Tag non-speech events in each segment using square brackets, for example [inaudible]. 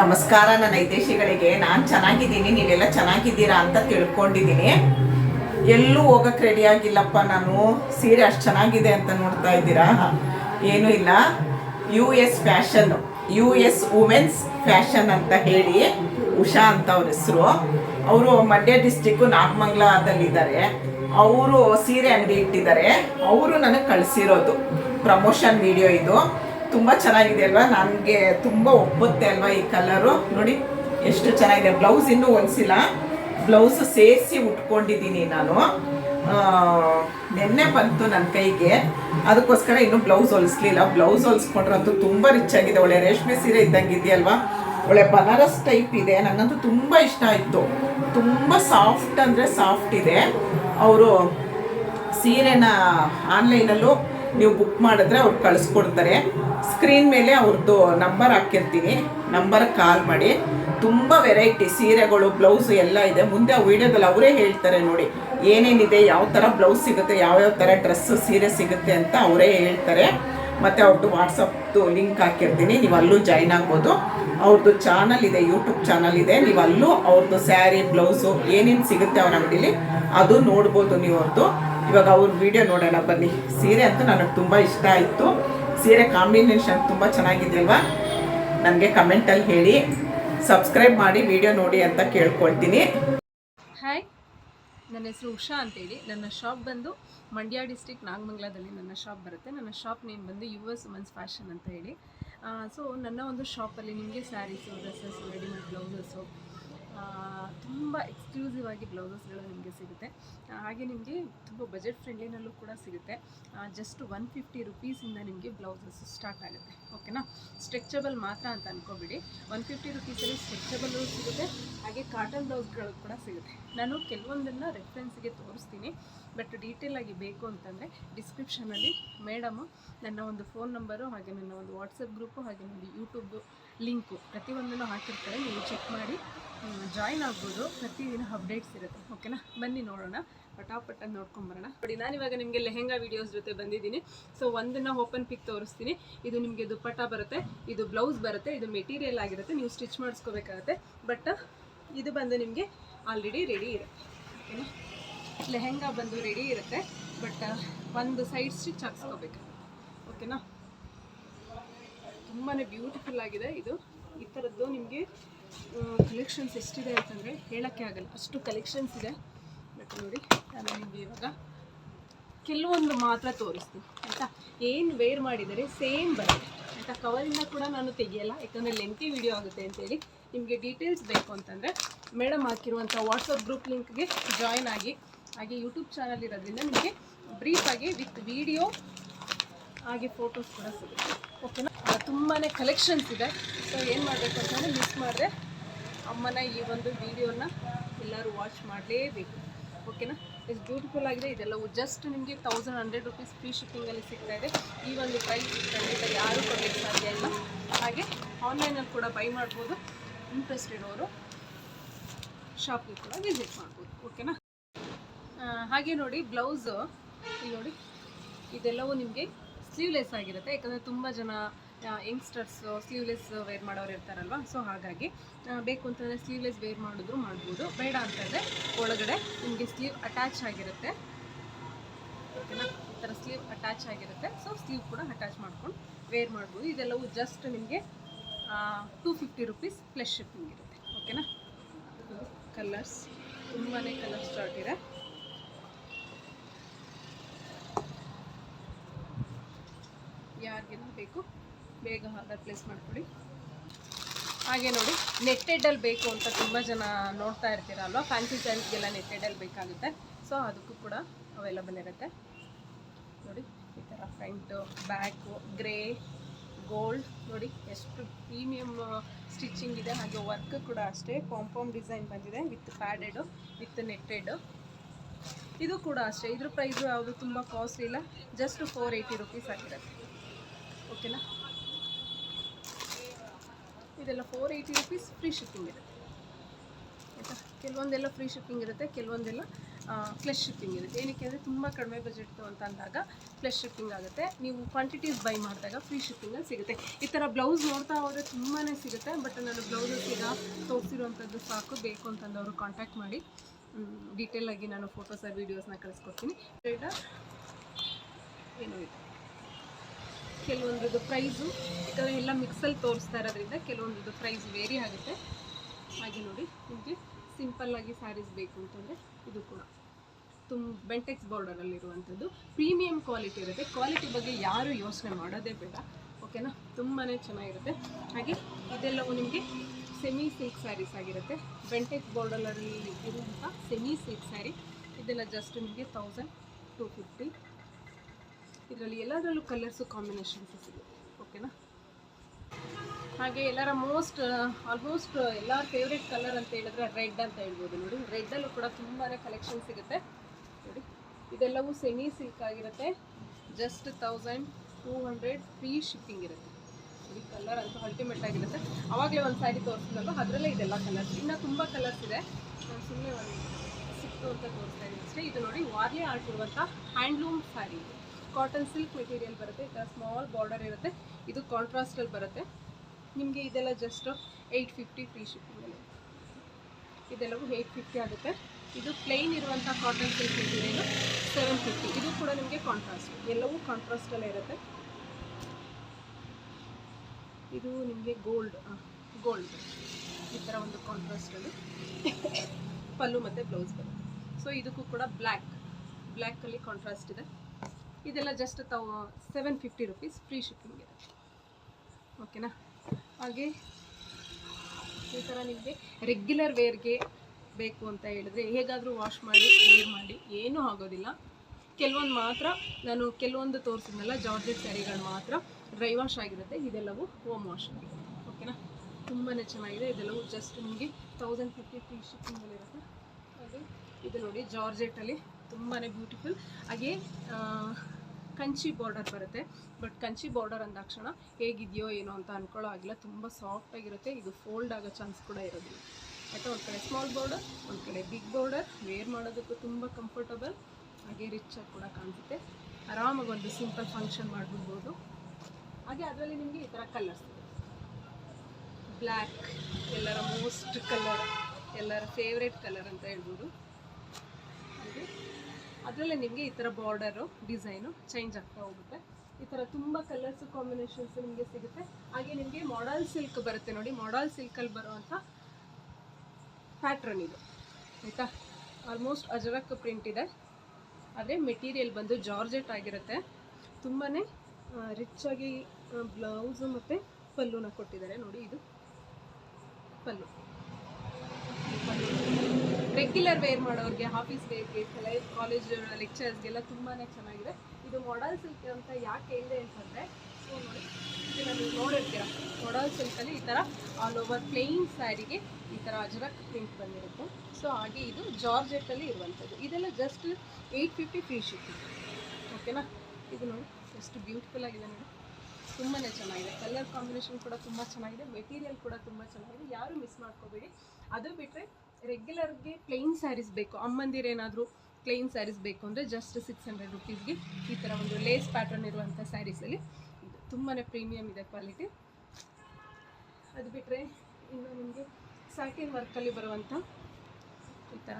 ನಮಸ್ಕಾರ, ನನ್ನ ವಿದೇಶಿಗಳಿಗೆ ನಾನು ಚೆನ್ನಾಗಿದ್ದೀನಿ, ನೀವೆಲ್ಲ ಚೆನ್ನಾಗಿದ್ದೀರಾ ಅಂತ ತಿಳ್ಕೊಂಡಿದ್ದೀನಿ. ಎಲ್ಲೂ ಹೋಗಕ್ಕೆ ರೆಡಿ ಆಗಿಲ್ಲಪ್ಪ ನಾನು. ಸೀರೆ ಅಷ್ಟು ಚೆನ್ನಾಗಿದೆ ಅಂತ ನೋಡ್ತಾ ಇದ್ದೀರಾ? ಏನೂ ಇಲ್ಲ. U S fashion U S women's fashion ಅಂತ ಹೇಳಿ ಉಷಾ ಅಂತ ಅವ್ರ ಹೆಸರು. ಅವರು ಮಂಡ್ಯ ಡಿಸ್ಟಿಕ್ಕು ನಾಗಮಂಗಲದಲ್ಲಿದ್ದಾರೆ. ಅವರು ಸೀರೆ ಅಂಗಡಿ ಇಟ್ಟಿದ್ದಾರೆ. ಅವರು ನನಗೆ ಕಳಿಸಿರೋದು. ಪ್ರಮೋಷನ್ ವಿಡಿಯೋ ಇದು. ತುಂಬ ಚೆನ್ನಾಗಿದೆ ಅಲ್ವಾ? ನನಗೆ ತುಂಬ ಒಪ್ಪುತ್ತೆ ಅಲ್ವಾ ಈ ಕಲರು ನೋಡಿ, ಎಷ್ಟು ಚೆನ್ನಾಗಿದೆ. ಬ್ಲೌಸ್ ಇನ್ನೂ ಹೊಲಿಸಿಲ್ಲ. ಬ್ಲೌಸ್ ಸೇರಿಸಿ ಉಟ್ಕೊಂಡಿದ್ದೀನಿ ನಾನು. ನಿನ್ನೆ ಬಂತು ನನ್ನ ಕೈಗೆ. ಅದಕ್ಕೋಸ್ಕರ ಇನ್ನೂ ಬ್ಲೌಸ್ ಹೊಲಿಸ್ಲಿಲ್ಲ. ಬ್ಲೌಸ್ ಹೊಲಿಸ್ಕೊಂಡ್ರಂತೂ ತುಂಬ ರಿಚ್ ಆಗಿದೆ. ಒಳ್ಳೆ ರೇಷ್ಮೆ ಸೀರೆ ಇದ್ದಂಗೆ ಇದೆಯಲ್ವಾ ಒಳ್ಳೆ ಬನಾರಸ್ ಟೈಪ್ ಇದೆ. ನನಗಂತೂ ತುಂಬ ಇಷ್ಟ ಆಯಿತು. ತುಂಬ ಸಾಫ್ಟ್ ಅಂದರೆ ಸಾಫ್ಟ್ ಇದೆ. ಅವರು ಸೀರೆನ ಆನ್ಲೈನಲ್ಲೂ ನೀವು ಬುಕ್ ಮಾಡಿದ್ರೆ ಅವ್ರು ಕಳಿಸ್ಕೊಡ್ತಾರೆ. ಸ್ಕ್ರೀನ್ ಮೇಲೆ ಅವ್ರದ್ದು ನಂಬರ್ ಹಾಕಿರ್ತೀನಿ. ನಂಬರ್ ಕಾಲ್ ಮಾಡಿ. ತುಂಬ ವೆರೈಟಿ ಸೀರೆಗಳು ಬ್ಲೌಸ್ ಎಲ್ಲ ಇದೆ. ಮುಂದೆ ವಿಡಿಯೋದಲ್ಲಿ ಅವರೇ ಹೇಳ್ತಾರೆ ನೋಡಿ, ಏನೇನಿದೆ, ಯಾವ ಥರ ಬ್ಲೌಸ್ ಸಿಗುತ್ತೆ ಯಾವ್ಯಾವ ಥರ ಡ್ರೆಸ್ ಸೀರೆ ಸಿಗುತ್ತೆ ಅಂತ ಅವರೇ ಹೇಳ್ತಾರೆ. ಮತ್ತು ಅವ್ರದ್ದು ವಾಟ್ಸಪ್ದು ಲಿಂಕ್ ಹಾಕಿರ್ತೀನಿ. ನೀವು ಅಲ್ಲೂ ಜಾಯ್ನ್ ಆಗ್ಬೋದು. ಅವ್ರದ್ದು ಚಾನಲ್ ಇದೆ ಯೂಟ್ಯೂಬ್ ಚಾನಲ್ ಇದೆ. ನೀವು ಅಲ್ಲೂ ಅವ್ರದ್ದು ಸ್ಯಾರಿ ಬ್ಲೌಸು ಏನೇನು ಸಿಗುತ್ತೆ ಅವ್ರ ಅಂಗಡೀಲಿ, ಅದು ನೋಡ್ಬೋದು ನೀವು ಅವ್ರದ್ದು ಇವಾಗ ಅವ್ರ ವಿಡಿಯೋ ನೋಡೋಣ ಬನ್ನಿ. ಸೀರೆ ಅಂತೂ ನನಗೆ ತುಂಬ ಇಷ್ಟ ಆಯಿತು. ಸೀರೆ ಕಾಂಬಿನೇಷನ್ ತುಂಬ ಚೆನ್ನಾಗಿದೆ ಅಲ್ವಾ ನನಗೆ ಕಮೆಂಟಲ್ಲಿ ಹೇಳಿ. ಸಬ್ಸ್ಕ್ರೈಬ್ ಮಾಡಿ ವಿಡಿಯೋ ನೋಡಿ ಅಂತ ಕೇಳ್ಕೊಳ್ತೀನಿ. ಹಾಯ್ ನನ್ನ ಹೆಸರು ಉಷಾ ಅಂತೇಳಿ. ನನ್ನ ಶಾಪ್ ಬಂದು ಮಂಡ್ಯ ಡಿಸ್ಟಿಕ್ ನಾಗಮಂಗಲದಲ್ಲಿ ನನ್ನ ಶಾಪ್ ಬರುತ್ತೆ. ನನ್ನ ಶಾಪ್ ನೇಮ್ ಬಂದು ಯು ಎಸ್ ವುಮೆನ್ಸ್ ಫ್ಯಾಷನ್ ಅಂತ ಹೇಳಿ. ಸೊ ನನ್ನ ಒಂದು ಶಾಪಲ್ಲಿ ನಿಮಗೆ ಸ್ಯಾರೀಸು ಡ್ರೆಸ್ಸಸ್ಸು ರೆಡಿಮೇಡ್ ಬ್ಲೌಸಸ್ಸು ತುಂಬ ಎಕ್ಸ್ಕ್ಲೂಸಿವ್ ಆಗಿ ಬ್ಲೌಸಸ್ಗಳು ನಿಮಗೆ ಸಿಗುತ್ತೆ. ಹಾಗೆ ನಿಮಗೆ ತುಂಬ ಬಜೆಟ್ ಫ್ರೆಂಡ್ಲಿನಲ್ಲೂ ಕೂಡ ಸಿಗುತ್ತೆ. ಜಸ್ಟ್ ಒನ್ ಫಿಫ್ಟಿ ರುಪೀಸಿಂದ ನಿಮಗೆ ಬ್ಲೌಸಸ್ ಸ್ಟಾರ್ಟ್ ಆಗುತ್ತೆ. ಓಕೆನಾ ಸ್ಟ್ರೆಚಬಲ್ ಮಾತ್ರ ಅಂತ ಅಂದ್ಕೋಬಿಡಿ ಒನ್ ಫಿಫ್ಟಿ ರುಪೀಸಲ್ಲಿ ಸ್ಟ್ರೆಚಬಲ್ ಸಿಗುತ್ತೆ. ಹಾಗೆ ಕಾಟನ್ ಬ್ಲೌಸ್ಗಳು ಕೂಡ ಸಿಗುತ್ತೆ. ನಾನು ಕೆಲವೊಂದನ್ನು ರೆಫರೆನ್ಸ್ಗೆ ತೋರಿಸ್ತೀನಿ. ಬಟ್ ಡೀಟೇಲ್ ಆಗಿ ಬೇಕು ಅಂತಂದರೆ ಡಿಸ್ಕ್ರಿಪ್ಷನಲ್ಲಿ ಮೇಡಮು ನನ್ನ ಒಂದು ಫೋನ್ ನಂಬರು ಹಾಗೆ ನನ್ನ ಒಂದು ವಾಟ್ಸಪ್ ಗ್ರೂಪು ಹಾಗೆ ನನ್ನ ಯೂಟ್ಯೂಬ್ ಲಿಂಕು ಪ್ರತಿಯೊಂದನ್ನು ಹಾಕಿರ್ತಾರೆ. ನೀವು ಚೆಕ್ ಮಾಡಿ ಜಾಯ್ನ್ ಆಗ್ಬೋದು. ಪ್ರತಿದಿನ ಅಪ್ಡೇಟ್ಸ್ ಇರುತ್ತೆ. ಓಕೆನಾ ಬನ್ನಿ ನೋಡೋಣ. ಪಟಾಪಟ್ ಅಂತ ನೋಡ್ಕೊಂಬರೋಣ ನೋಡಿ ನಾನು ಇವಾಗ ನಿಮಗೆ ಲೆಹೆಂಗಾ ವಿಡಿಯೋಸ್ ಜೊತೆ ಬಂದಿದ್ದೀನಿ. ಸೊ ಒಂದನ್ನು ಓಪನ್ ಪಿಕ್ ತೋರಿಸ್ತೀನಿ. ಇದು ನಿಮಗೆ ದುಪ್ಪಟ್ಟ ಬರುತ್ತೆ, ಇದು ಬ್ಲೌಸ್ ಬರುತ್ತೆ, ಇದು ಮೆಟೀರಿಯಲ್ ಆಗಿರುತ್ತೆ, ನೀವು ಸ್ಟಿಚ್ ಮಾಡಿಸ್ಕೋಬೇಕಾಗತ್ತೆ. ಬಟ್ ಇದು ಬಂದು ನಿಮಗೆ ಆಲ್ರೆಡಿ ರೆಡಿ ಇರುತ್ತೆ. ಓಕೆನಾ ಲೆಹೆಂಗಾ ಬಂದು ರೆಡಿ ಇರುತ್ತೆ. ಬಟ್ ಒಂದು ಸೈಡ್ ಸ್ಟಿಚ್ ಹಾಕ್ಸ್ಕೋಬೇಕು. ಓಕೆನಾ ತುಂಬಾ ಬ್ಯೂಟಿಫುಲ್ ಆಗಿದೆ ಇದು. ಈ ಥರದ್ದು ನಿಮಗೆ ಕಲೆಕ್ಷನ್ಸ್ ಎಷ್ಟಿದೆ ಅಂತಂದರೆ ಹೇಳೋಕ್ಕೆ ಆಗಲ್ಲ. ಅಷ್ಟು ಕಲೆಕ್ಷನ್ಸ್ ಇದೆ. ನೋಡಿ, ನಾನು ನಿಮಗೆ ಇವಾಗ ಕೆಲವೊಂದು ಮಾತ್ರ ತೋರಿಸ್ತೀನಿ, ಆಯಿತಾ? ಏನು ವೇರ್ ಮಾಡಿದರೆ ಸೇಮ್ ಬರುತ್ತೆ ಆಯಿತಾ? ಕವರಿಂದ ಕೂಡ ನಾನು ತೆಗಿಯಲ್ಲ, ಯಾಕಂದರೆ ಲೆಂತಿ ವಿಡಿಯೋ ಆಗುತ್ತೆ ಅಂತೇಳಿ. ನಿಮಗೆ ಡೀಟೇಲ್ಸ್ ಬೇಕು ಅಂತಂದರೆ ಮೇಡಮ್ ಹಾಕಿರುವಂಥ ವಾಟ್ಸಪ್ ಗ್ರೂಪ್ ಲಿಂಕ್ಗೆ ಜಾಯ್ನ್ ಆಗಿ, ಹಾಗೆ ಯೂಟ್ಯೂಬ್ ಚಾನಲ್ ಇರೋದ್ರಿಂದ ನಿಮಗೆ ಬ್ರೀಫಾಗಿ ವಿತ್ ವಿಡಿಯೋ ಹಾಗೆ ಫೋಟೋಸ್ ಕೂಡ ಸಿಗುತ್ತೆ. ಓಕೆನಾ ತುಂಬಾ ಕಲೆಕ್ಷನ್ಸ್ ಇದೆ. ಸೊ ಏನು ಮಾಡಬೇಕು ಅಂತಂದರೆ ಮಿಸ್ ಮಾಡಿದೆ ಅಮ್ಮನ ಈ ಒಂದು ವಿಡಿಯೋನ ಎಲ್ಲರೂ ವಾಚ್ ಮಾಡಲೇಬೇಕು. ಓಕೆನಾ? ಇಸ್ ಬ್ಯೂಟಿಫುಲ್ ಆಗಿದೆ. ಇದೆಲ್ಲವೂ ಜಸ್ಟ್ ನಿಮಗೆ ತೌಸಂಡ್ ಹಂಡ್ರೆಡ್ ರುಪೀಸ್ ಫ್ರೀ ಶಿಪ್ಪಿಂಗಲ್ಲಿ ಸಿಗ್ತಾ ಇದೆ. ಈ ಒಂದು ಪ್ರೈಸ್ ಖಂಡಿತ ಯಾರೂ ಕೊಡಲಿಕ್ಕೆ ಸಾಧ್ಯ ಇಲ್ಲ. ಹಾಗೆ ಆನ್ಲೈನಲ್ಲಿ ಕೂಡ ಬೈ ಮಾಡ್ಬೋದು. ಇಂಟ್ರೆಸ್ಟ್ ಇರೋರು ಶಾಪಿಗೆ ಕೂಡ ವಿಸಿಟ್ ಮಾಡ್ಬೋದು. ಓಕೆನಾ? ಹಾಗೆ ನೋಡಿ ಬ್ಲೌಸು ಇಲ್ಲಿ ನೋಡಿ. ಇದೆಲ್ಲವೂ ನಿಮಗೆ ಸ್ಲೀವ್ಲೆಸ್ ಆಗಿರುತ್ತೆ. ಯಾಕಂದರೆ ತುಂಬ ಜನ ಯಂಗ್ಸ್ಟರ್ಸು ಸ್ಲೀವ್ಲೆಸ್ ವೇರ್ ಮಾಡೋರು ಇರ್ತಾರಲ್ವ? ಸೊ ಹಾಗಾಗಿ ಬೇಕು ಅಂತಂದರೆ ಸ್ಲೀವ್ಲೆಸ್ ವೇರ್ ಮಾಡಿದ್ರು ಮಾಡ್ಬೋದು. ಬೇಡ ಅಂತಂದರೆ ಒಳಗಡೆ ನಿಮಗೆ ಸ್ಲೀವ್ ಅಟ್ಯಾಚ್ ಆಗಿರುತ್ತೆ. ಓಕೆನಾ? ಈ ಥರ ಸ್ಲೀವ್ ಅಟ್ಯಾಚ್ ಆಗಿರುತ್ತೆ. ಸೊ ಸ್ಲೀವ್ ಕೂಡ ಅಟ್ಯಾಚ್ ಮಾಡ್ಕೊಂಡು ವೇರ್ ಮಾಡ್ಬೋದು. ಇದೆಲ್ಲವೂ ಜಸ್ಟ್ ನಿಮಗೆ two fifty rupees plus shipping ಇರುತ್ತೆ. ಓಕೆನಾ? ಕಲರ್ಸ್ ತುಂಬಾ ಕಲರ್ಸ್ ಸ್ಟಾರ್ಟ್ ಇದೆ. ಯಾರಿಗೆಲ್ಲ ಬೇಕು? ಬೇಗ ಆರ್ಡರ್ ಪ್ಲೇಸ್ ಮಾಡ್ಕೊಳ್ಳಿ. ಹಾಗೆ ನೋಡಿ ನೆಟ್ಟೆಡಲ್ಲಿ ಬೇಕು ಅಂತ ತುಂಬ ಜನ ನೋಡ್ತಾ ಇರ್ತೀರಲ್ವ? ಫ್ಯಾನ್ಸಿ ಸ್ಯಾರೀಸ್ಗೆಲ್ಲ ನೆಟ್ಟೆಡಲ್ಲಿ ಬೇಕಾಗುತ್ತೆ. ಸೊ ಅದಕ್ಕೂ ಕೂಡ ಅವೈಲಬಲ್ ಇರುತ್ತೆ. ನೋಡಿ, ಈ ಥರ ಫ್ರಂಟು ಬ್ಯಾಕು ಗ್ರೇ ಗೋಲ್ಡ್ ನೋಡಿ, ಎಷ್ಟು ಪ್ರೀಮಿಯಮ್ ಸ್ಟಿಚಿಂಗ್ ಇದೆ. ಹಾಗೆ ವರ್ಕ್ ಕೂಡ ಅಷ್ಟೇ. ಪಾಂಪಾಮ್ ಡಿಸೈನ್ ಬಂದಿದೆ ವಿತ್ ಪ್ಯಾಡೆಡು ವಿತ್ ನೆಟ್ಟೆಡು ಇದು ಕೂಡ ಅಷ್ಟೇ. ಇದ್ರ ಪ್ರೈಸು ಯಾವುದು ತುಂಬ ಕಾಸ್ಟ್ಲಿ ಇಲ್ಲ. ಜಸ್ಟ್ ಫೋರ್ ಏಯ್ಟಿ ರುಪೀಸ್ ಆಗಿರುತ್ತೆ. ಓಕೆನಾ ಇದೆಲ್ಲ four eighty rupees free shipping ಇರುತ್ತೆ ಆಯಿತಾ? ಕೆಲವೊಂದೆಲ್ಲ ಫ್ರೀ ಶಿಪ್ಪಿಂಗ್ ಇರುತ್ತೆ, ಕೆಲವೊಂದೆಲ್ಲ ಫ್ಲೆಶ್ ಶಿಪ್ಪಿಂಗ್ ಇರುತ್ತೆ. ಏನಕ್ಕೆ ಅಂದರೆ ತುಂಬ ಕಡಿಮೆ ಬಜೆಟ್ ಅಂತ ಅಂದಾಗ ಫ್ಲೆಶ್ ಶಿಪ್ಪಿಂಗ್ ಆಗುತ್ತೆ. ನೀವು ಕ್ವಾಂಟಿಟೀಸ್ ಬೈ ಮಾಡಿದಾಗ ಫ್ರೀ ಶಿಪ್ಪಿಂಗಲ್ಲಿ ಸಿಗುತ್ತೆ. ಈ ಥರ ಬ್ಲೌಸ್ ನೋಡ್ತಾ ಹೋದರೆ ತುಂಬಾ ಸಿಗುತ್ತೆ ಬಟ್ ನಾನು ಬ್ಲೌಸಸ್ ಈಗ ತೋರಿಸಿರುವಂಥದ್ದು ಸಾಕು. ಬೇಕು ಅಂತಂದವರು ಕಾಂಟ್ಯಾಕ್ಟ್ ಮಾಡಿ. ಡೀಟೇಲಾಗಿ ನಾನು ಫೋಟೋಸ ವೀಡಿಯೋಸ್ನ ಕಳಿಸ್ಕೊಡ್ತೀನಿ. ಬೇಡ ಏನೂ ಇದೆ ಕೆಲವೊಂದ್ರದ್ದು ಪ್ರೈಸು. ಯಾಕಂದರೆ ಎಲ್ಲ ಮಿಕ್ಸಲ್ಲಿ ತೋರಿಸ್ತಾ ಇರೋದ್ರಿಂದ ಕೆಲವೊಂದ್ರದ್ದು ಪ್ರೈಸ್ ವೇರಿ ಆಗುತ್ತೆ. ಹಾಗೆ ನೋಡಿ, ನಿಮಗೆ ಸಿಂಪಲ್ಲಾಗಿ ಸ್ಯಾರೀಸ್ ಬೇಕು ಅಂತಂದರೆ ಇದು ಕೂಡ. ತುಂಬ ಬೆಂಟೆಕ್ಸ್ ಬಾರ್ಡರಲ್ಲಿರುವಂಥದ್ದು ಪ್ರೀಮಿಯಂ ಕ್ವಾಲಿಟಿ ಇರುತ್ತೆ. ಕ್ವಾಲಿಟಿ ಬಗ್ಗೆ ಯಾರೂ ಯೋಚನೆ ಮಾಡೋದೇ ಬೇಡ. ಓಕೆನಾ ತುಂಬಾ ಚೆನ್ನಾಗಿರುತ್ತೆ. ಹಾಗೆ ಇದೆಲ್ಲವೂ ನಿಮಗೆ ಸೆಮಿ ಸಿಲ್ಕ್ ಸ್ಯಾರೀಸ್ ಆಗಿರುತ್ತೆ. ಬೆಂಟೆಕ್ಸ್ ಬಾರ್ಡರಲ್ಲಿ ಇರುವಂಥ ಸೆಮಿ ಸಿಲ್ಕ್ ಸ್ಯಾರಿ ಇದೆಲ್ಲ ಜಸ್ಟ್ ನಿಮಗೆ ತೌಸಂಡ್ ಟು ಫಿಫ್ಟಿ ಇದರಲ್ಲಿ ಎಲ್ಲದರಲ್ಲೂ ಕಲರ್ಸು ಕಾಂಬಿನೇಷನ್ಸು ಸಿಗುತ್ತೆ. ಓಕೆನಾ ಹಾಗೆ ಎಲ್ಲರ ಮೋಸ್ಟ್ ಆಲ್ಮೋಸ್ಟ್ ಎಲ್ಲರ ಫೇವ್ರೇಟ್ ಕಲರ್ ಅಂತ ಹೇಳಿದ್ರೆ ರೆಡ್ ಅಂತ ಹೇಳ್ಬೋದು ನೋಡಿ. ರೆಡ್ಡಲ್ಲೂ ಕೂಡ ತುಂಬಾ ಕಲೆಕ್ಷನ್ ಸಿಗುತ್ತೆ. ನೋಡಿ, ಇದೆಲ್ಲವೂ ಸೆಮಿ ಸಿಲ್ಕ್ ಆಗಿರುತ್ತೆ. Just thousand two hundred free shipping ಇರುತ್ತೆ. ಈ ಕಲರ್ ಅಂತೂ ಅಲ್ಟಿಮೇಟ್ ಆಗಿರುತ್ತೆ. ಆವಾಗಲೇ ಒಂದು ಸ್ಯಾರಿ ತೋರಿಸಿದ್ನಲ್ಲ ಅದರಲ್ಲೇ ಇದೆಲ್ಲ ಕಲರ್ಸ್ ಇನ್ನೂ ತುಂಬ ಕಲರ್ಸ್ ಇದೆ. ನಾನು ಸುಮ್ಮನೆ ಒಂದು ಸಿಕ್ತು ಅಂತ ತೋರಿಸ್ತಾ ಇದ್ದೀನಿ ಅಷ್ಟೇ. ಇದು ನೋಡಿ ವಾರ್ಲಿ ಆರ್ಟ್ ಇರುವಂಥ handloom sari cotton silk material ಬರುತ್ತೆ. ಈ ಥರ ಸ್ಮಾಲ್ ಬಾರ್ಡರ್ ಇರುತ್ತೆ. ಇದು ಕಾಂಟ್ರಾಸ್ಟಲ್ಲಿ ಬರುತ್ತೆ. ನಿಮಗೆ ಇದೆಲ್ಲ ಜಸ್ಟ್ ಏಯ್ಟ್ ಫಿಫ್ಟಿ ಫ್ರೀ ಶಿಪ್ಪಿಂಗಲ್ಲಿ ಇದೆಲ್ಲವೂ ಏಯ್ಟ್ ಫಿಫ್ಟಿ ಆಗುತ್ತೆ. ಇದು ಪ್ಲೈನ್ ಇರುವಂಥ cotton silk material seven fifty ಇದು ಕೂಡ ನಿಮಗೆ ಕಾಂಟ್ರಾಸ್ಟ್ ಎಲ್ಲವೂ ಕಾಂಟ್ರಾಸ್ಟಲ್ಲೇ ಇರುತ್ತೆ. ಇದು ನಿಮಗೆ ಗೋಲ್ಡ್ ಗೋಲ್ಡ್ ಈ ಥರ ಒಂದು ಕಾಂಟ್ರಾಸ್ಟಲ್ಲಿ [coughs] ಪಲ್ಲು ಮತ್ತು ಬ್ಲೌಸ್ ಬರುತ್ತೆ. ಸೊ ಇದಕ್ಕೂ ಕೂಡ ಬ್ಲ್ಯಾಕ್ ಬ್ಲ್ಯಾಕಲ್ಲಿ ಕಾಂಟ್ರಾಸ್ಟ್ ಇದೆ. ಇದೆಲ್ಲ ಜಸ್ಟ್ ತಾವು seven fifty rupees free shipping ಇರುತ್ತೆ ಓಕೆನಾ ಹಾಗೆ ಈ ಥರ ನಿಮಗೆ ರೆಗ್ಯುಲರ್ ವೇರ್ಗೆ ಬೇಕು ಅಂತ ಹೇಳಿದ್ರೆ ಹೇಗಾದರೂ ವಾಶ್ ಮಾಡಿ ವೇರ್ ಮಾಡಿ, ಏನೂ ಆಗೋದಿಲ್ಲ. ಕೆಲವೊಂದು ಮಾತ್ರ ನಾನು ಕೆಲವೊಂದು ತೋರಿಸಿದ್ನಲ್ಲ ಜಾರ್ಜೆಟ್ ಸ್ಯಾರಿಗಳು ಮಾತ್ರ ಡ್ರೈ ವಾಶ್ ಆಗಿರುತ್ತೆ. ಇದೆಲ್ಲವೂ ಹೋಮ್ ವಾಶ್ ಓಕೆನಾ ತುಂಬಾ ಚೆನ್ನಾಗಿದೆ. ಇದೆಲ್ಲವೂ ಜಸ್ಟ್ ನಿಮಗೆ ತೌಸಂಡ್ ಫಿಫ್ಟಿ ಫ್ರೀ ಶಿಪ್ಪಿಂಗಲ್ಲಿ ಇರುತ್ತೆ. ಹಾಗೆ ಇದು ನೋಡಿ ಜಾರ್ಜೆಟಲ್ಲಿ ತುಂಬಾ ಬ್ಯೂಟಿಫುಲ್ ಹಾಗೆ ಕಂಚಿ ಬಾರ್ಡರ್ ಬರುತ್ತೆ. ಬಟ್ ಕಂಚಿ ಬಾರ್ಡರ್ ಅಂದಾಕ್ಷಣ ಹೇಗಿದೆಯೋ ಏನೋ ಅಂತ ಅನ್ಕೊಳ್ಳೋ ಆಗಿಲ್ಲ ತುಂಬ ಸಾಫ್ಟಾಗಿರುತ್ತೆ ಇದು ಫೋಲ್ಡ್ ಆಗೋ ಚಾನ್ಸ್ ಕೂಡ ಇರೋದಿಲ್ಲ. ಆಯಿತಾ? ಒಂದು ಕಡೆ ಸ್ಮಾಲ್ ಬಾರ್ಡರ್ ಒಂದು ಕಡೆ ಬಿಗ್ ಬಾರ್ಡರ್ ವೇರ್ ಮಾಡೋದಕ್ಕೂ ತುಂಬ ಕಂಫರ್ಟಬಲ್ ಹಾಗೆ ರಿಚ್ ಆಗಿ ಕೂಡ ಕಾಣಿಸುತ್ತೆ. ಆರಾಮಾಗಿ ಒಂದು ಸಿಂಪಲ್ ಫಂಕ್ಷನ್ ಮಾಡಿಬಿಡ್ಬೋದು. ಹಾಗೆ ಅದರಲ್ಲಿ ನಿಮಗೆ ಈ ಥರ ಕಲರ್ಸ್ ಬ್ಲ್ಯಾಕ್ ಎಲ್ಲರ ಮೋಸ್ಟ್ ಕಲರ್ ಎಲ್ಲರ ಫೇವ್ರೇಟ್ ಕಲರ್ ಅಂತ ಹೇಳ್ಬೋದು. ಅದರಲ್ಲೇ ನಿಮಗೆ ಈ ಥರ ಬಾರ್ಡರು ಡಿಸೈನು ಚೇಂಜ್ ಆಗ್ತಾ ಹೋಗುತ್ತೆ. ಈ ಥರ ತುಂಬ ಕಲರ್ಸ್ ಕಾಂಬಿನೇಷನ್ಸ್ ನಿಮಗೆ ಸಿಗುತ್ತೆ. ಹಾಗೆ ನಿಮಗೆ ಮಾಡಲ್ ಸಿಲ್ಕ್ ಬರುತ್ತೆ ನೋಡಿ. ಮಾಡಲ್ ಸಿಲ್ಕಲ್ಲಿ ಬರುವಂಥ ಪ್ಯಾಟ್ರನ್ ಇದು. ಆಯಿತಾ? ಆಲ್ಮೋಸ್ಟ್ ಅಜರಕ್ ಪ್ರಿಂಟ್ ಇದೆ. ಆದರೆ ಮೆಟೀರಿಯಲ್ ಬಂದು ಜಾರ್ಜೆಟ್ ಆಗಿರುತ್ತೆ. ತುಂಬಾ ರಿಚ್ಚಾಗಿ ಬ್ಲೌಸು ಮತ್ತು ಪಲ್ಲುನ ಕೊಟ್ಟಿದ್ದಾರೆ ನೋಡಿ ಇದು. ಪಲ್ಲು. ರೆಗ್ಯುಲರ್ ವೇರ್ ಮಾಡೋರಿಗೆ ಆಫೀಸ್ ವೇರ್ಗೆ ಕಾಲೇಜ್ ಲೆಕ್ಚರ್ಸ್ಗೆಲ್ಲ ತುಂಬಾ ಚೆನ್ನಾಗಿದೆ. ಇದು ಮಾಡಲ್ ಸಿಲ್ಕ್ ಅಂತ ಯಾಕೆ ಹೇಳಿದೆ ಅಂತಂದರೆ ಸೊ ನೋಡಿ ನೀವು ನೋಡಿರ್ತೀರ. ಮಾಡಲ್ ಸಿಲ್ಕಲ್ಲಿ ಈ ಥರ ಆಲ್ ಓವರ್ ಪ್ಲೇನ್ ಸ್ಯಾರಿಗೆ ಈ ಥರ ಅಜರಕ್ ಪ್ರಿಂಟ್ ಬಂದಿರುತ್ತೆ. ಸೊ ಹಾಗೆ ಇದು ಜಾರ್ಜೆಟ್ಟಲ್ಲಿ ಇರುವಂಥದ್ದು ಇದೆಲ್ಲ just eight fifty free shipping ಓಕೆನಾ ಇದು ನೋಡಿ, ಎಷ್ಟು ಬ್ಯೂಟಿಫುಲ್ ಆಗಿದೆ ನೋಡಿ. ತುಂಬಾ ಚೆನ್ನಾಗಿದೆ. ಕಲರ್ ಕಾಂಬಿನೇಷನ್ ಕೂಡ ತುಂಬ ಚೆನ್ನಾಗಿದೆ. ಮೆಟೀರಿಯಲ್ ಕೂಡ ತುಂಬ ಚೆನ್ನಾಗಿದೆ. ಯಾರು ಮಿಸ್ ಮಾಡ್ಕೋಬೇಡಿ. ಅದು ಬಿಟ್ಟರೆ ರೆಗ್ಯುಲರ್ಗೆ ಪ್ಲೈನ್ ಸ್ಯಾರೀಸ್ ಬೇಕು. ಅಮ್ಮಂದಿರು ಏನಾದರೂ ಪ್ಲೈನ್ ಸ್ಯಾರೀಸ್ ಬೇಕು ಅಂದರೆ ಜಸ್ಟ್ ಸಿಕ್ಸ್ ಹಂಡ್ರೆಡ್ ರುಪೀಸ್ಗೆ ಈ ಥರ ಒಂದು ಲೇಸ್ ಪ್ಯಾಟರ್ನ್ ಇರುವಂಥ ಸ್ಯಾರೀಸಲ್ಲಿ ತುಂಬಾ ಪ್ರೀಮಿಯಮ್ ಇದೆ ಕ್ವಾಲಿಟಿ ಅದು ಬಿಟ್ಟರೆ ಇನ್ನು ನಿಮಗೆ ಸ್ಯಾಟಿನ್ ವರ್ಕಲ್ಲಿ ಬರುವಂಥ ಈ ಥರ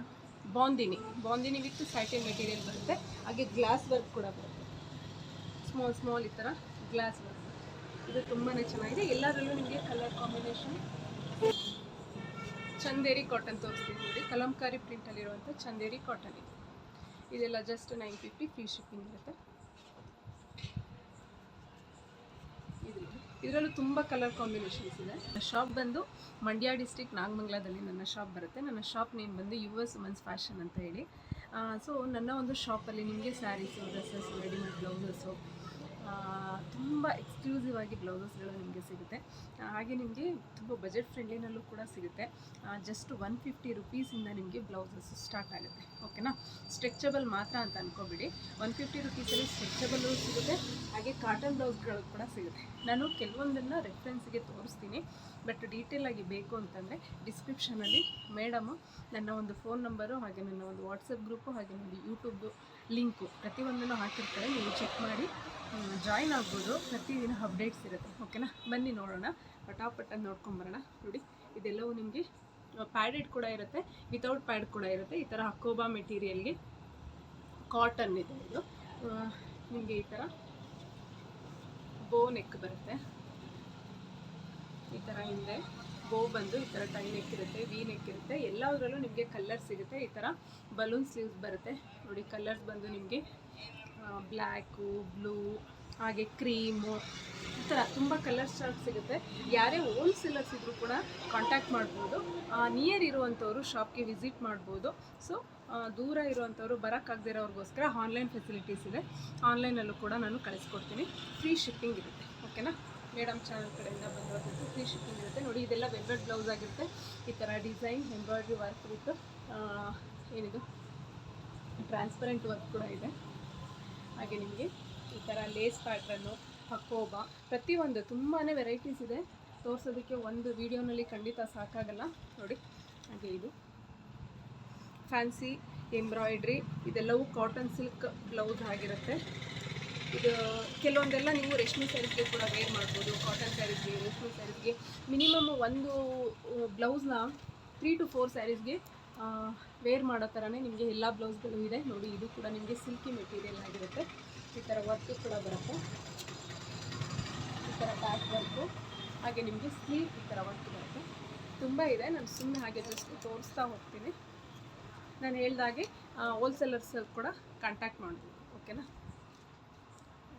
bandhani bandhani with satin material ಬರುತ್ತೆ. ಹಾಗೆ ಗ್ಲಾಸ್ ವರ್ಕ್ ಕೂಡ ಬರುತ್ತೆ. ಸ್ಮಾಲ್ ಸ್ಮಾಲ್ ಈ ಥರ ಗ್ಲಾಸ್ ವರ್ಕ್ ಇದು ತುಂಬಾ ಚೆನ್ನಾಗಿದೆ. ಎಲ್ಲದರಲ್ಲೂ ನಿಮಗೆ ಕಲರ್ ಕಾಂಬಿನೇಷನ್ ಚಂದೇರಿ ಕಾಟನ್ ತೋರಿಸ್ತೀನಿ ನೋಡಿ. ಕಲಂಕಾರಿ ಪ್ರಿಂಟಲ್ಲಿರುವಂಥ ಚಂದೇರಿ ಕಾಟನ್ ಇದು. ಇದೆಲ್ಲ just nine fifty free shipping ಇರುತ್ತೆ. ಇದು ಇದರಲ್ಲೂ ತುಂಬ ಕಲರ್ ಕಾಂಬಿನೇಷನ್ಸ್ ಇದೆ. ಶಾಪ್ ಬಂದು ಮಂಡ್ಯ ಡಿಸ್ಟಿಕ್ ನಾಗಮಂಗಲದಲ್ಲಿ ನನ್ನ ಶಾಪ್ ಬರುತ್ತೆ. ನನ್ನ ಶಾಪ್ ನೇಮ್ ಬಂದು ಯು ಎಸ್ ಮನ್ಸ್ ಫ್ಯಾಷನ್ ಅಂತ ಹೇಳಿ. ಸೊ ನನ್ನ ಒಂದು ಶಾಪಲ್ಲಿ ನಿಮಗೆ ಸ್ಯಾರೀಸು ಡ್ರೆಸ್ಸಸ್ಸು ರೆಡಿಮೇಡ್ ಬ್ಲೌಸಸ್ಸು ತುಂಬ ಎಕ್ಸ್ಕ್ಲೂಸಿವ್ ಆಗಿ ಬ್ಲೌಸಸ್ಗಳು ನಿಮಗೆ ಸಿಗುತ್ತೆ. ಹಾಗೆ ನಿಮಗೆ ತುಂಬ ಬಜೆಟ್ ಫ್ರೆಂಡ್ಲಿನಲ್ಲೂ ಕೂಡ ಸಿಗುತ್ತೆ. ಜಸ್ಟ್ ಒನ್ ಫಿಫ್ಟಿ ರುಪೀಸಿಂದ ನಿಮಗೆ ಬ್ಲೌಸಸ್ ಸ್ಟಾರ್ಟ್ ಆಗುತ್ತೆ. ಓಕೆನಾ ಸ್ಟ್ರೆಚಬಲ್ ಮಾತ್ರ ಅಂತ ಅಂದ್ಕೋಬಿಡಿ ಒನ್ ಫಿಫ್ಟಿ ರುಪೀಸಲ್ಲಿ ಸ್ಟ್ರೆಚಬಲ್ಲು ಸಿಗುತ್ತೆ. ಹಾಗೆ ಕಾಟನ್ ಬ್ಲೌಸ್ಗಳು ಕೂಡ ಸಿಗುತ್ತೆ. ನಾನು ಕೆಲವೊಂದನ್ನು ರೆಫ್ರೆನ್ಸ್ಗೆ ತೋರಿಸ್ತೀನಿ. ಬಟ್ ಡೀಟೇಲ್ ಆಗಿ ಬೇಕು ಅಂತಂದರೆ ಡಿಸ್ಕ್ರಿಪ್ಷನಲ್ಲಿ ಮೇಡಮು ನನ್ನ ಒಂದು ಫೋನ್ ನಂಬರು ಹಾಗೆ ನನ್ನ ಒಂದು ವಾಟ್ಸಪ್ ಗ್ರೂಪು ಹಾಗೆ ನನ್ನ ಯೂಟ್ಯೂಬ್ ಲಿಂಕು ಪ್ರತಿಯೊಂದನ್ನು ಹಾಕಿರ್ತಾರೆ. ನೀವು ಚೆಕ್ ಮಾಡಿ. ಜಾಯಿನ್ ಆಗ್ಬೋದು. ಪ್ರತಿದಿನ ಅಪ್ಡೇಟ್ಸ್ ಇರುತ್ತೆ. ಓಕೆನಾ ಬನ್ನಿ ನೋಡೋಣ. ಪಟಾಪಟ ನೋಡ್ಕೊಂಬರೋಣ ನೋಡಿ, ಇದೆಲ್ಲವೂ ನಿಮಗೆ ಪ್ಯಾಡೆಡ್ ಕೂಡ ಇರುತ್ತೆ. ವಿತೌಟ್ ಪ್ಯಾಡ್ ಕೂಡ ಇರುತ್ತೆ. ಈ ಥರ ಅಕೋಬಾ ಮೆಟೀರಿಯಲ್ಗೆ ಕಾಟನ್ ಇದೆ ಇದು. ನಿಮಗೆ ಈ ಥರ ಬೋ ನೆಕ್ ಬರುತ್ತೆ. ಈ ಥರ ಹಿಂದೆ ಬೋ ಬಂದು ಈ ಥರ ಟೈ ನೆಕ್ ಇರುತ್ತೆ ವಿ ನೆಕ್ ಇರುತ್ತೆ. ಎಲ್ಲದರಲ್ಲೂ ನಿಮಗೆ ಕಲರ್ ಸಿಗುತ್ತೆ. ಈ ಥರ ಬಲೂನ್ ಸ್ಲೀವ್ಸ್ ಬರುತ್ತೆ. ನೋಡಿ ಕಲರ್ಸ್ ಬಂದು ನಿಮಗೆ ಬ್ಲ್ಯಾಕು ಬ್ಲೂ, ಹಾಗೆ ಕ್ರೀಮು, ಈ ಥರ ತುಂಬ ಕಲರ್ಸ್ ಚಾರ್ಟ್ ಸಿಗುತ್ತೆ. ಯಾರೇ ಹೋಲ್ಸೇಲರ್ಸ್ ಇದ್ದರೂ ಕೂಡ ಕಾಂಟ್ಯಾಕ್ಟ್ ಮಾಡ್ಬೋದು. ನಿಯರ್ ಇರುವಂಥವ್ರು ಶಾಪ್ಗೆ ವಿಸಿಟ್ ಮಾಡ್ಬೋದು. ಸೊ ದೂರ ಇರುವಂಥವ್ರು ಬರೋಕ್ಕಾಗದಿರೋರ್ಗೋಸ್ಕರ ಆನ್ಲೈನ್ ಫೆಸಿಲಿಟೀಸ್ ಇದೆ. ಆನ್ಲೈನಲ್ಲೂ ಕೂಡ ನಾನು ಕಳಿಸ್ಕೊಡ್ತೀನಿ. ಫ್ರೀ ಶಿಪ್ಪಿಂಗ್ ಇರುತ್ತೆ. ಓಕೆನಾ ಮೇಡಮ್ ಚಾನಲ್ ಕಡೆಯಿಂದ ಬಂದಿರೋದು ಫ್ರೀ ಶಿಪ್ಪಿಂಗ್ ಇರುತ್ತೆ. ನೋಡಿ, ಇದೆಲ್ಲ ವೆಲ್ವೆಟ್ ಬ್ಲೌಸ್ ಆಗಿರುತ್ತೆ. ಈ ಥರ ಡಿಸೈನ್ ಎಂಬ್ರಾಯ್ಡ್ರಿ ವರ್ಕ್ ವಿತ್ ಏನಿದು? ಟ್ರಾನ್ಸ್ಪರೆಂಟ್ ವರ್ಕ್ ಕೂಡ ಇದೆ. ಹಾಗೆ ನಿಮಗೆ ಈ ಥರ ಲೇಸ್ ಪ್ಯಾಟ್ರನ್ನು ಹಕೋಬಾ ಪ್ರತಿಯೊಂದು ತುಂಬಾ ವೆರೈಟೀಸ್ ಇದೆ. ತೋರಿಸೋದಕ್ಕೆ ಒಂದು ವಿಡಿಯೋನಲ್ಲಿ ಖಂಡಿತ ಸಾಕಾಗಲ್ಲ. ನೋಡಿ, ಹಾಗೆ ಇದು. ಫ್ಯಾನ್ಸಿ ಎಂಬ್ರಾಯ್ಡ್ರಿ ಇದೆಲ್ಲವೂ ಕಾಟನ್ ಸಿಲ್ಕ್ ಬ್ಲೌಸ್ ಆಗಿರುತ್ತೆ. ಇದು ಕೆಲವೊಂದೆಲ್ಲ ನೀವು ರೇಷ್ಮೆ ಸ್ಯಾರೀಸ್ಗೆ ಕೂಡ ವೇರ್ ಮಾಡ್ಬೋದು. ಕಾಟನ್ ಸ್ಯಾರೀಸ್ಗೆ ರೇಷ್ಮೆ ಸ್ಯಾರೀಸ್ಗೆ ಮಿನಿಮಮ್ ಒಂದು ಬ್ಲೌಸ್ನ ತ್ರೀ ಟು ಫೋರ್ ಸ್ಯಾರೀಸ್ಗೆ ವೇರ್ ಮಾಡೋ ಥರನೇ ನಿಮಗೆ ಎಲ್ಲ ಬ್ಲೌಸ್ಗಳು ಇದೆ. ನೋಡಿ, ಇದು ಕೂಡ ನಿಮಗೆ ಸಿಲ್ಕಿ ಮೆಟೀರಿಯಲ್ ಆಗಿರುತ್ತೆ. ಈ ಥರ ವರ್ಕು ಕೂಡ ಬರುತ್ತೆ. ಈ ಥರ ಪ್ಯಾಕ್ ವರ್ಕು ಹಾಗೆ ನಿಮಗೆ ಸ್ಲೀವ್ ಈ ಥರ ವರ್ಕ್ ಬರುತ್ತೆ. ತುಂಬ ಇದೆ. ನಾನು ಸುಮ್ಮನೆ ಹಾಗೆ ಜಸ್ಟ್ ತೋರಿಸ್ತಾ ಹೋಗ್ತೀನಿ. ನಾನು ಹೇಳ್ದಾಗೆ ಹೋಲ್ಸೇಲರ್ಸ್ ಕೂಡ ಕಾಂಟ್ಯಾಕ್ಟ್ ಮಾಡ್ಬೋದು. ಓಕೆನಾ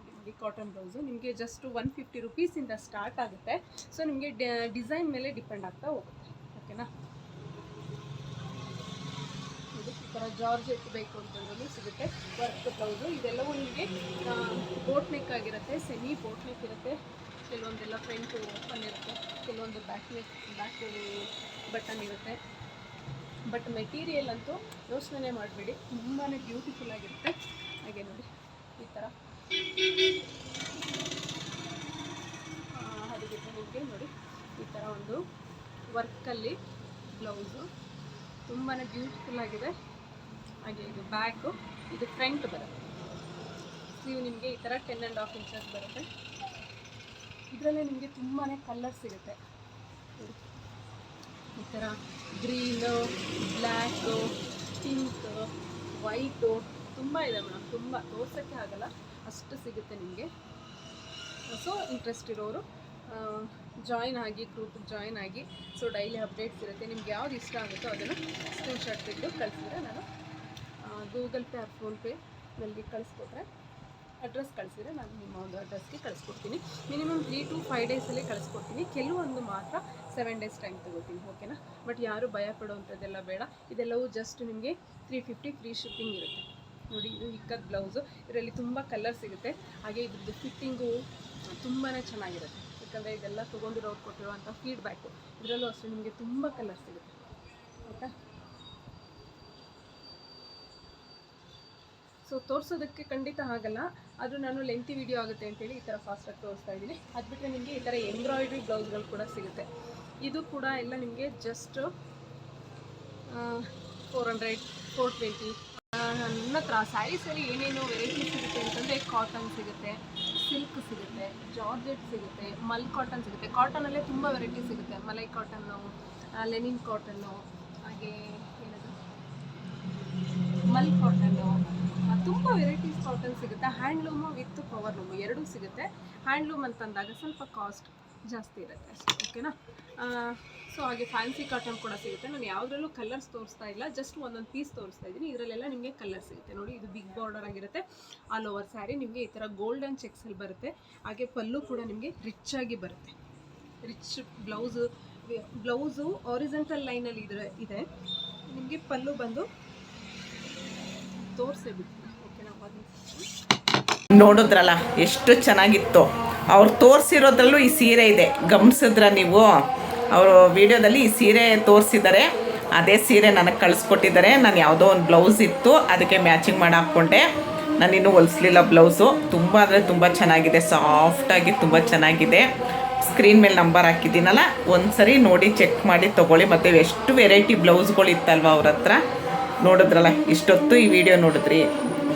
ನಿಮಗೆ ಕಾಟನ್ ಬ್ಲೌಸು ನಿಮಗೆ ಜಸ್ಟ್ ಒನ್ ಫಿಫ್ಟಿ ರುಪೀಸಿಂದ ಸ್ಟಾರ್ಟ್ ಆಗುತ್ತೆ. ಸೊ ನಿಮಗೆ ಡಿಸೈನ್ ಮೇಲೆ ಡಿಪೆಂಡ್ ಆಗ್ತಾ ಹೋಗುತ್ತೆ. ಓಕೆನಾ ಥರ ಜಾರ್ಜೆಟ್ ಬೇಕು ಅಂತಂದ್ರೂ ಸಿಗುತ್ತೆ. ವರ್ಕ್ ಬ್ಲೌಸು ಇದೆಲ್ಲವೂ ನಿಮಗೆ ಬೋಟ್ ನೆಕ್ ಆಗಿರುತ್ತೆ ಸೆಮಿ ಬೋಟ್ ನೆಕ್ ಇರುತ್ತೆ. ಕೆಲವೊಂದೆಲ್ಲ ಫ್ರಂಟು ಓಪನ್ ಇರುತ್ತೆ. ಕೆಲವೊಂದು ಬ್ಯಾಕ್ ನೆಕ್ ಬ್ಯಾಕ್ ಬಟನ್ ಇರುತ್ತೆ. ಬಟ್ ಮೆಟೀರಿಯಲ್ ಅಂತೂ ಯೋಚನೆ ಮಾಡಬೇಡಿ. ತುಂಬಾ ಬ್ಯೂಟಿಫುಲ್ ಆಗಿರುತ್ತೆ. ಹಾಗೆ ನೋಡಿ, ಈ ಥರ ಅದಕ್ಕೆ ನಿಮಗೆ ನೋಡಿ, ಈ ಥರ ಒಂದು ವರ್ಕಲ್ಲಿ ಬ್ಲೌಸು ತುಂಬಾ ಬ್ಯೂಟಿಫುಲ್ ಆಗಿದೆ. ಹಾಗೆ ಇದು ಬ್ಯಾಕು ಇದು ಫ್ರಂಟ್ ಬರುತ್ತೆ. ಸ್ಲೀವ್ ನಿಮಗೆ ಈ ಥರ ಟೆನ್ ಆ್ಯಂಡ್ ಹಾಫ್ ಇಂಚಸ್ ಬರುತ್ತೆ. ಇದರಲ್ಲೇ ನಿಮಗೆ ತುಂಬಾ ಕಲರ್ ಸಿಗುತ್ತೆ. ಈ ಥರ ಗ್ರೀನು ಬ್ಲ್ಯಾಕು ಪಿಂಕು ವೈಟು ತುಂಬ ಇದೆ ಮೇಡಮ್, ತುಂಬ. ತೋರ್ಸೋಕ್ಕೆ ಆಗಲ್ಲ, ಅಷ್ಟು ಸಿಗುತ್ತೆ ನಿಮಗೆ. ಸೊ ಇಂಟ್ರೆಸ್ಟ್ ಇರೋರು ಜಾಯ್ನ್ ಆಗಿ ಗ್ರೂಪಿಗೆ ಜಾಯ್ನ್ ಆಗಿ ಸೊ ಡೈಲಿ ಅಪ್ಡೇಟ್ಸ್ ಇರುತ್ತೆ. ನಿಮ್ಗೆ ಯಾವ್ದು ಇಷ್ಟ ಆಗುತ್ತೋ ಅದನ್ನು ಸ್ಕ್ರೀನ್ಶಾಟ್ ಬಿಟ್ಟು ಕಳಿಸಿದ್ರೆ ನಾನು ಗೂಗಲ್ ಪೇ ಆರ್ ನನಗೆ ಕಳಿಸ್ಕೊಟ್ರೆ ಅಡ್ರೆಸ್ ಕಳಿಸಿದ್ರೆ ನಾನು ನಿಮ್ಮ ಒಂದು ಅಡ್ರೆಸ್ಗೆ ಕಳಿಸ್ಕೊಡ್ತೀನಿ. ಮಿನಿಮಮ್ ತ್ರೀ ಟು ಫೈವ್ ಡೇಸಲ್ಲಿ ಕಳಿಸ್ಕೊಡ್ತೀನಿ. ಕೆಲವೊಂದು ಮಾತ್ರ ಸೆವೆನ್ ಡೇಸ್ ಟೈಮ್ ತಗೋತೀನಿ ಓಕೆನಾ ಬಟ್ ಯಾರು ಭಯ ಪಡುವಂಥದ್ದೆಲ್ಲ ಬೇಡ. ಇದೆಲ್ಲವೂ ಜಸ್ಟ್ ನಿಮಗೆ ತ್ರೀ ಫಿಫ್ಟಿ ಫ್ರೀ ಶಿಪ್ಪಿಂಗ್ ಇರುತ್ತೆ. ನೋಡಿ, ಇದು ಇಕ್ಕದ ಬ್ಲೌಸು ಇದರಲ್ಲಿ ತುಂಬ ಕಲರ್ ಸಿಗುತ್ತೆ. ಹಾಗೆ ಇದ್ರದ್ದು ಫಿಟ್ಟಿಂಗು ತುಂಬಾ ಚೆನ್ನಾಗಿರುತ್ತೆ. ಯಾಕಂದರೆ ಇದೆಲ್ಲ ತೊಗೊಂಡಿರೋರು ಕೊಟ್ಟಿರುವಂಥ ಫೀಡ್ಬ್ಯಾಕು ಇದರಲ್ಲೂ ಅಷ್ಟೇ ನಿಮಗೆ ತುಂಬ ಕಲರ್ ಸಿಗುತ್ತೆ. ಆಯಿತಾ? ಸೊ ತೋರಿಸೋದಕ್ಕೆ ಖಂಡಿತ ಆಗಲ್ಲ. ಆದರೂ ನಾನು ಲೆಂತಿ ವಿಡಿಯೋ ಆಗುತ್ತೆ ಅಂತೇಳಿ ಈ ಥರ ಫಾಸ್ಟಾಗಿ ತೋರಿಸ್ತಾ ಇದ್ದೀನಿ. ಅದು ಬಿಟ್ಟರೆ ನಿಮಗೆ ಈ ಥರ ಎಂಬ್ರಾಯ್ಡ್ರಿ ಬ್ಲೌಸ್ಗಳು ಕೂಡ ಸಿಗುತ್ತೆ. ಇದು ಕೂಡ ಎಲ್ಲ ನಿಮಗೆ just four hundred four twenty ನನ್ನ ಹತ್ರ ಸ್ಯಾರೀಸಲ್ಲಿ ಏನೇನು ವೆರೈಟಿ ಸಿಗುತ್ತೆ ಅಂತಂದರೆ ಕಾಟನ್ ಸಿಗುತ್ತೆ ಸಿಲ್ಕ್ ಸಿಗುತ್ತೆ ಜಾರ್ಜೆಟ್ ಸಿಗುತ್ತೆ ಮಲ್ ಕಾಟನ್ ಸಿಗುತ್ತೆ. ಕಾಟನಲ್ಲೇ ತುಂಬ ವೆರೈಟಿ ಸಿಗುತ್ತೆ. ಮಲೈ ಕಾಟನ್ನು ಲೆನಿನ್ ಕಾಟನ್ನು ಹಾಗೆ ಮಲ್ ಕಾಟನ್ನು ತುಂಬ ವೆರೈಟೀಸ್ ಕಾಟನ್ ಸಿಗುತ್ತೆ. ಹ್ಯಾಂಡ್ಲೂಮು ವಿತ್ ಪವರ್ ಲೂಮು ಎರಡೂ ಸಿಗುತ್ತೆ. ಹ್ಯಾಂಡ್ಲೂಮ್ ಅಂತಂದಾಗ ಸ್ವಲ್ಪ ಕಾಸ್ಟ್ ಜಾಸ್ತಿ ಇರುತ್ತೆ ಅಷ್ಟೇ ಓಕೆನಾ ಸೊ ಹಾಗೆ ಫ್ಯಾನ್ಸಿ ಕಾಟನ್ ಕೂಡ ಸಿಗುತ್ತೆ. ನಾನು ಯಾವುದ್ರಲ್ಲೂ ಕಲರ್ಸ್ ತೋರಿಸ್ತಾ ಇಲ್ಲ ಜಸ್ಟ್ ಒಂದೊಂದು ಪೀಸ್ ತೋರಿಸ್ತಾ ಇದ್ದೀನಿ. ಇದರಲ್ಲೆಲ್ಲ ನಿಮಗೆ ಕಲರ್ ಸಿಗುತ್ತೆ. ನೋಡಿ, ಇದು ಬಿಗ್ ಬಾರ್ಡರ್ ಆಗಿರುತ್ತೆ. ಆಲ್ ಓವರ್ ಸ್ಯಾರಿ ನಿಮಗೆ ಈ ಥರ ಗೋಲ್ಡನ್ ಚೆಕ್ಸಲ್ಲಿ ಬರುತ್ತೆ. ಹಾಗೆ ಪಲ್ಲು ಕೂಡ ನಿಮಗೆ ರಿಚ್ ಆಗಿ ಬರುತ್ತೆ. ರಿಚ್ ಬ್ಲೌಸು ಬ್ಲೌಸು ಆರಿಜೆಂಟಲ್ ಲೈನಲ್ಲಿ ಇದ್ರೆ, ಇದೆ. ನಿಮಗೆ ಪಲ್ಲು ಬಂದು ತೋರಿಸೇ ಒಂದು ನೋಡಿದ್ರಲ್ಲ, ಎಷ್ಟು ಚೆನ್ನಾಗಿತ್ತು. ಅವ್ರು ತೋರಿಸಿರೋದ್ರಲ್ಲೂ ಈ ಸೀರೆ ಇದೆ. ಗಮನಿಸಿದ್ರ ನೀವು? ಅವರು ವಿಡಿಯೋದಲ್ಲಿ ಈ ಸೀರೆ ತೋರಿಸಿದ್ದಾರೆ. ಅದೇ ಸೀರೆ ನನಗೆ ಕಳಿಸ್ಕೊಟ್ಟಿದ್ದಾರೆ. ನಾನು ಯಾವುದೋ ಒಂದು ಬ್ಲೌಸ್ ಇತ್ತು, ಅದಕ್ಕೆ ಮ್ಯಾಚಿಂಗ್ ಮಾಡಿ ಹಾಕ್ಕೊಂಡೆ ನಾನು ಇನ್ನೂ ಹೊಲಿಸ್ಲಿಲ್ಲ ಬ್ಲೌಸು. ತುಂಬ ಅಂದರೆ ತುಂಬ ಚೆನ್ನಾಗಿದೆ. ಸಾಫ್ಟಾಗಿ ತುಂಬ ಚೆನ್ನಾಗಿದೆ. ಸ್ಕ್ರೀನ್ ಮೇಲೆ ನಂಬರ್ ಹಾಕಿದ್ದೀನಲ್ಲ, ಒಂದ್ಸರಿ ನೋಡಿ ಚೆಕ್ ಮಾಡಿ ತೊಗೊಳ್ಳಿ. ಮತ್ತು ಎಷ್ಟು ವೆರೈಟಿ ಬ್ಲೌಸ್ಗಳು ಇತ್ತಲ್ವ ಅವ್ರ ಹತ್ರ? ನೋಡಿದ್ರಲ್ಲ, ಇಷ್ಟೊತ್ತು ಈ ವಿಡಿಯೋ ನೋಡಿದ್ರಿ.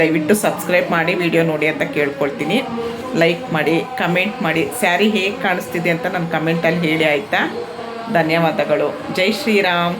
ದಯವಿಟ್ಟು ಸಬ್ಸ್ಕ್ರೈಬ್ ಮಾಡಿ ವಿಡಿಯೋ ನೋಡಿ ಅಂತ ಕೇಳ್ಕೊಳ್ತೀನಿ. ಲೈಕ್ ಮಾಡಿ ಕಮೆಂಟ್ ಮಾಡಿ. ಸ್ಯಾರಿ ಹೇಗೆ ಕಾಣಿಸ್ತಿದೆ ಅಂತ ನನ್ನ ಕಮೆಂಟಲ್ಲಿ ಹೇಳಿ ಆಯಿತಾ? ಧನ್ಯವಾದಗಳು. ಜೈ ಶ್ರೀರಾಮ್.